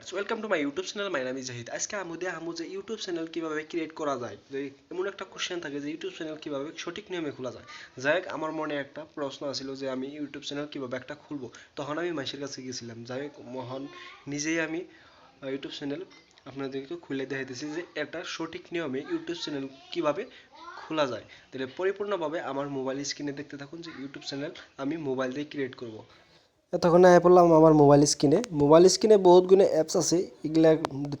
Viewers welcome to my YouTube channel my নাম জাহিদ আজকে আমি দেখাবো যে ইউটিউব চ্যানেল কীভাবে ক্রিয়েট করা যায়। যে এমন একটা কোশ্চেন থাকে যে ইউটিউব চ্যানেল কীভাবে সঠিক নিয়মে খোলা যায়। যাই হোক, আমার মনে একটা প্রশ্ন আছিল যে আমি ইউটিউব চ্যানেল কীভাবে একটা খুলবো। তখন আমি মাসের কাছে গেছিলাম। যাই হোক, মহান নিজেই আমি ইউটিউব চ্যানেল আপনাদেরকে খুলে দেখাইতেছি যে একটা সঠিক নিয়মে ইউটিউব চ্যানেল কীভাবে খোলা যায়। তাহলে পরিপূর্ণভাবে আমার মোবাইল স্ক্রিনে দেখতে থাকুন যে ইউটিউব চ্যানেল আমি মোবাইল দিয়ে ক্রিয়েট করব। এতক্ষণ আয় পড়লাম আমার মোবাইল স্ক্রিনে মোবাইল স্ক্রিনে বহুত গুণে অ্যাপস আছে এগুলা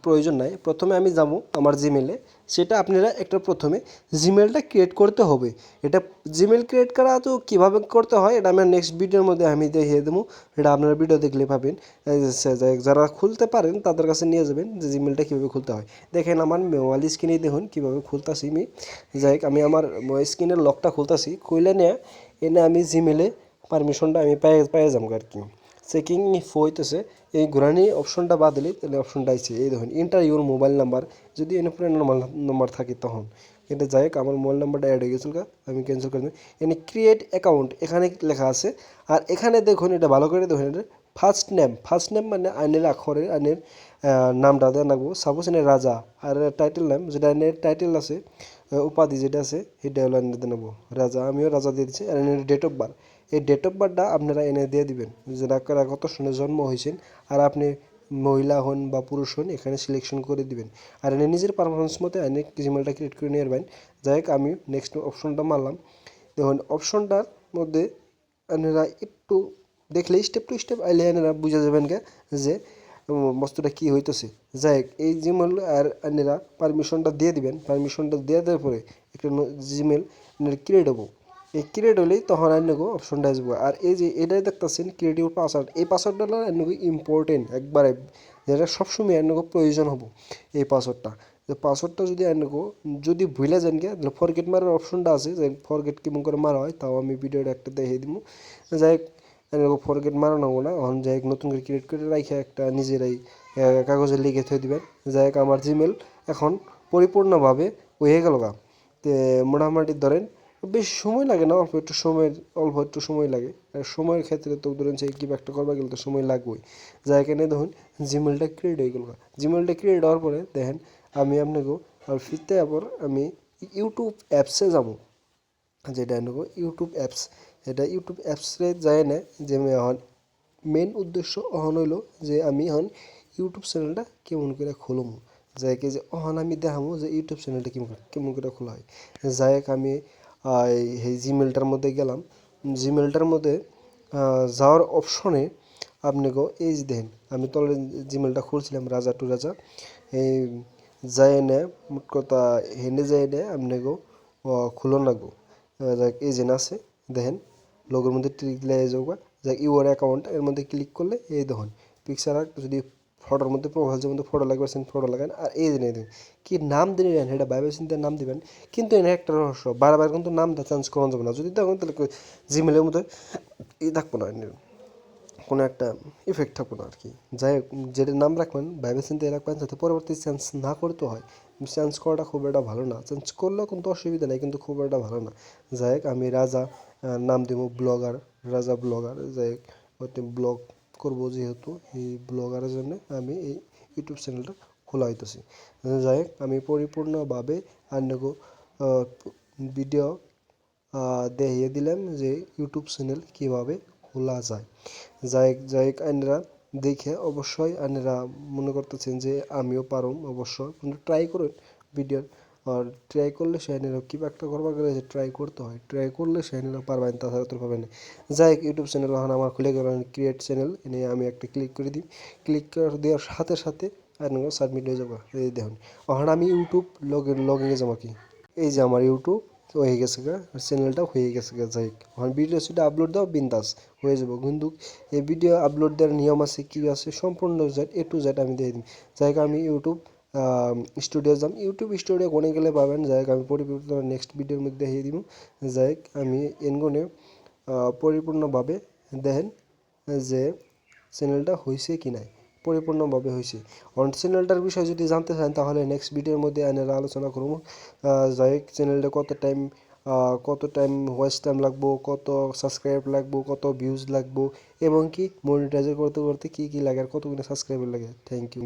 প্রয়োজন নাই। প্রথমে আমি যাব আমার জিমেলে সেটা আপনারা একটা প্রথমে জিমেলটা ক্রিয়েট করতে হবে। এটা জিমেল ক্রিয়েট করা তো কীভাবে করতে হয়, এটা আমি নেক্সট ভিডিওর মধ্যে আমি দেখিয়ে দেবো। এটা আপনারা ভিডিও দেখলে পাবেন। যারা খুলতে পারেন, তাদের কাছে নিয়ে যাবেন যে জিমেলটা কীভাবে খুলতে হয়। দেখেন আমার মোবাইল স্ক্রিনে দেখুন কীভাবে খুলতাছি আমি। যাই আমি আমার স্ক্রিনের লকটা খুলতাছি। খুলে নিয়ে, এনে আমি জিমেলে পারমিশনটা আমি পেয়ে পেয়ে যাব আর কি চেকিং হইতেছে, এই ঘোরানি অপশনটা বাদ দিলে তাহলে অপশনটা আইছে। এই দেখুন ইন্টার ইউর মোবাইল নাম্বার যদি এনে পুরো নর্মাল নাম্বার থাকে তখন। এটা যাই হোক, আমার মোবাইল নাম্বারটা অ্যাড হয়ে গেছিল আমি ক্যান্সেল করে দিই এনে ক্রিয়েট অ্যাকাউন্ট এখানে লেখা আছে। আর এখানে দেখুন, এটা ভালো করে দেখুন, এটা ফার্স্ট নেম ফার্স্ট নেম মানে আইনের আখরের, আইনের নামটা দেওয়া লাগবো। সাপোজ এনে রাজা, আর টাইটেল নাম যেটা আইনের টাইটেল আছে উপাধি যেটা আছে, সেটা হলো দিয়ে নেব রাজা, আমিও রাজা দিয়ে দিচ্ছি, আর ডেট অফ বার্থ এই ডেট অফ বার্থটা আপনারা এনে দিয়ে দিবেন। যেটা কারা কত সনে জন্ম হয়েছেন আর আপনি মহিলা হন বা পুরুষ হন এখানে সিলেকশন করে দিবেন। আর এনে নিজের পারফরমেন্স মতো এনে জিমেলটা ক্রিয়েট করে নিয়ে পারবেন যাই হোক আমি নেক্সট অপশনটা মারলাম। দেখুন অপশনটার মধ্যে আপনারা একটু দেখলে স্টেপ টু স্টেপ আইলে আপনারা বুঝে যাবেন যে বস্তুটা কি হইতেছে। যাই হোক, এই জিমেল আর আপনারা পারমিশনটা দিয়ে দিবেন। পারমিশনটা দিয়ে দেওয়ার পরে একটা জিমেল ক্রিয়েট হব। ক্রিয়েট হলেই তখন আইনগো অপশনটা আসব। আর এই যে এটাই দেখতেছেন ক্রিয়েটিভ পাসওয়ার্ড এই পাসওয়ার্ডটা আইনগো ইম্পর্টেন্ট একবারে যেটা সবসময় আইনগো প্রয়োজন হব এই পাসওয়ার্ডটা যে পাসওয়ার্ডটা যদি আইনগো যদি ভুলে যান গিয়ে, তাহলে ফরগেট মারার অপশনটা আছে। যে ফরগেট কেমন করে মারা হয়, তাও আমি ভিডিওটা একটা দেখিয়ে দিব যাই হোক আইনগো ফরগেট মারানো না। এখন যাই হোক, নতুন করে ক্রিয়েট করে রাখে একটা নিজেরাই কাগজে লিখে থয়ে দিবেন। যাই হোক, আমার জিমেল এখন পরিপূর্ণভাবে হয়ে গেল গা। তে, মোটামুটি ধরেন বেশি সময় লাগে না, অল্প একটু সময়ের অল্প একটু সময় লাগে। আর সময়ের ক্ষেত্রে তো ধরেন সেই কিবা একটা করবা গেলে তো সময় লাগবেই। যাই এখানে দেখুন জিমেলটা ক্রিয়েট হয়ে গেল। জিমেলটা ক্রিয়েট হওয়ার পরে দেখেন, আমি আপনাকে আর ফিরতে আবার আমি ইউটিউব অ্যাপসে যাব। যেটা এনেবো ইউটিউব অ্যাপস এটা ইউটিউব অ্যাপসে যায় না, যে আমি এখন মেন উদ্দেশ্য অহন হইল যে আমি এখন ইউটিউব চ্যানেলটা কেমন করে খুলুম। যাইকে যে অহন আমি দেখামো যে ইউটিউব চ্যানেলটা কেমন কেমন করে খোলা হয়। যাই আমি এই- জিমেলটার মধ্যে গেলাম। জিমেলটার মধ্যে যাওয়ার অপশনে আপনি গো, এই যে দেখেন, আমি তলে জিমেলটা খুলছিলাম, রাজা টু রাজা। এই, যাই নে, মোট কথা, হেনে যাই নে আপনাকেও খুলন লাগবো গো। যাক যে আছে, দেখেন লোগোর মধ্যে ক্লিক দিলে যাব যাক ইউর অ্যাকাউন্ট এর মধ্যে ক্লিক করলে, এই দেখুন পিকচার যদি ফটোর মধ্যে প্রোফাইল যে মধ্যে ফটো লাগবে সেন ফটো লাগান। আর এই দিনে দিন। কি নাম দিলেন সেটা ভাইবে চিন্তা নাম দিবেন। কিন্তু এনে একটা রহস্য, বারবার কিন্তু নামটা চেঞ্জ করা যাবে না। যদি দেখুন তাহলে জিমেলের মধ্যে ই থাকব না কোনো একটা ইফেক্ট থাকব না আর কি যাই যেটা নাম রাখবেন ভাইবে চিন্তা রাখবেন, যাতে পরবর্তী চেঞ্জ না করতে হয়। চেঞ্জ করাটা খুব একটা ভালো না। চেঞ্জ করলেও কিন্তু অসুবিধা নেই, কিন্তু খুব একটা ভালো না। যাই আমি রাজা নাম দেবো ব্লগার রাজা ব্লগার যাই হোক ব্লগ করব যেহেতু এই ব্লগারের জন্য আমি এই ইউটিউব চ্যানেলটা খোলা হইতেছি। যাই হোক, আমি পরিপূর্ণভাবে আন্যগো ভিডিও দেখিয়ে দিলাম যে ইউটিউব চ্যানেল কীভাবে খোলা যায়। যাই যাই আইনরা দেখে অবশ্যই আইনরা মনে করতেছেন যে আমিও পারুম অবশ্য কিন্তু ট্রাই করুন, ভিডিওর আর ট্রাই করলে সে আইনেরা কিবা একটা করবার গেলে যে ট্রাই করতে হয় ট্রাই করলে সে আইনেরা পারবেন তাছাড়া তো পাবেন যাই হোক ইউটিউব চ্যানেল এখন আমার খুলে গেল ক্রিয়েট চ্যানেল এনে আমি একটা ক্লিক করে দিই। ক্লিক দেওয়ার সাথে সাথে আইনগো সাবমিট হয়ে যাব। এই দেখুন, এখন আমি ইউটিউব লগ ইন লগ ইনে যাব কি? এই যে আমার ইউটিউব হয়ে গেছে গা চ্যানেলটা হয়ে গেছে গা, যাই হোক। ভিডিও সেটা আপলোড দাও, বিন্দাস, হয়ে যাব কিন্তু এই ভিডিও আপলোড দেওয়ার নিয়ম আছে, কী আছে? সম্পূর্ণ জেড এ টু জেড আমি দিয়ে দিই। যাই আমি ইউটিউব স্টুডিও যাম। ইউটিউব স্টুডিও কোনে গেলে পাবেন? যাই আমি পরিপূর্ণ নেক্সট ভিডিওর মধ্যে দেখিয়ে দিব যাই আমি এনগনে পরিপূর্ণভাবে দেখেন, যে চ্যানেলটা হয়েছে কি নাই। পরিপূর্ণভাবে হয়েছে অন চ্যানেলটার বিষয়ে যদি জানতে চান, তাহলে নেক্সট ভিডিওর মধ্যে আনারা আলোচনা করব। যাই চ্যানেলটা কত টাইম কত টাইম ওয়াচ টাইম লাগবো, কত সাবস্ক্রাইব লাগবো, কত ভিউজ লাগবো, এবং কি মনিটাইজার করতে করতে কী কী লাগে, আর কতগুলো সাবস্ক্রাইবার লাগে। Thank you